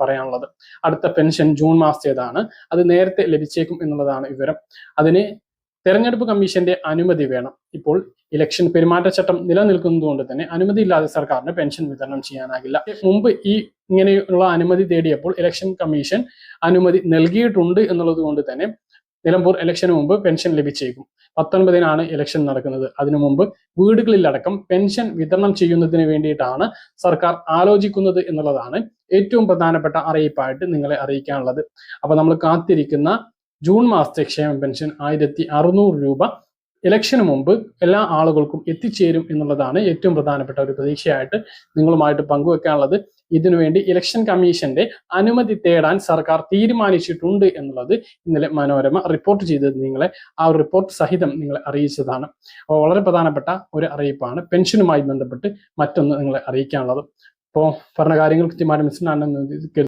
പറയാനുള്ളത്. അടുത്ത pension June മാസത്തേതാണ്. അത് നേരത്തെ ലഭിച്ചേക്കും എന്നുള്ളതാണ് വിവരം. അതിന് തെരഞ്ഞെടുപ്പ് കമ്മീഷന്റെ അനുമതി വേണം. ഇപ്പോൾ ഇലക്ഷൻ പെരുമാറ്റച്ചട്ടം നിലനിൽക്കുന്നതുകൊണ്ട് തന്നെ അനുമതി ഇല്ലാതെ സർക്കാരിന് പെൻഷൻ വിതരണം ചെയ്യാനാകില്ല. മുമ്പ് ഈ ഇങ്ങനെയുള്ള അനുമതി തേടിയപ്പോൾ ഇലക്ഷൻ കമ്മീഷൻ അനുമതി നൽകിയിട്ടുണ്ട് എന്നുള്ളത് കൊണ്ട് തന്നെ നിലമ്പൂർ ഇലക്ഷന് മുമ്പ് പെൻഷൻ ലഭിച്ചേക്കും. പത്തൊൻപതിനാണ് ഇലക്ഷൻ നടക്കുന്നത്. അതിനു മുമ്പ് വീടുകളിലടക്കം പെൻഷൻ വിതരണം ചെയ്യുന്നതിന് വേണ്ടിയിട്ടാണ് സർക്കാർ ആലോചിക്കുന്നത് എന്നുള്ളതാണ് ഏറ്റവും പ്രധാനപ്പെട്ട അറിയിപ്പായിട്ട് നിങ്ങളെ അറിയിക്കാനുള്ളത്. അപ്പൊ നമ്മൾ കാത്തിരിക്കുന്ന ജൂൺ മാസത്തെ ക്ഷേമ പെൻഷൻ ആയിരത്തി രൂപ ഇലക്ഷന് മുമ്പ് എല്ലാ ആളുകൾക്കും എത്തിച്ചേരും എന്നുള്ളതാണ് ഏറ്റവും പ്രധാനപ്പെട്ട ഒരു പ്രതീക്ഷയായിട്ട് നിങ്ങളുമായിട്ട് പങ്കുവെക്കാനുള്ളത്. ഇതിനുവേണ്ടി ഇലക്ഷൻ കമ്മീഷന്റെ അനുമതി തേടാൻ സർക്കാർ തീരുമാനിച്ചിട്ടുണ്ട് എന്നുള്ളത് ഇന്നലെ മനോരമ റിപ്പോർട്ട് ചെയ്തത് നിങ്ങളെ ആ ഒരു റിപ്പോർട്ട് സഹിതം നിങ്ങളെ അറിയിച്ചതാണ്. അപ്പോൾ വളരെ പ്രധാനപ്പെട്ട ഒരു അറിയിപ്പാണ്. പെൻഷനുമായി ബന്ധപ്പെട്ട് മറ്റൊന്ന് നിങ്ങളെ അറിയിക്കാനുള്ളത്. അപ്പോൾ പറഞ്ഞ കാര്യങ്ങൾ കൃത്യമായിട്ട് മനസ്സിലാണെന്ന്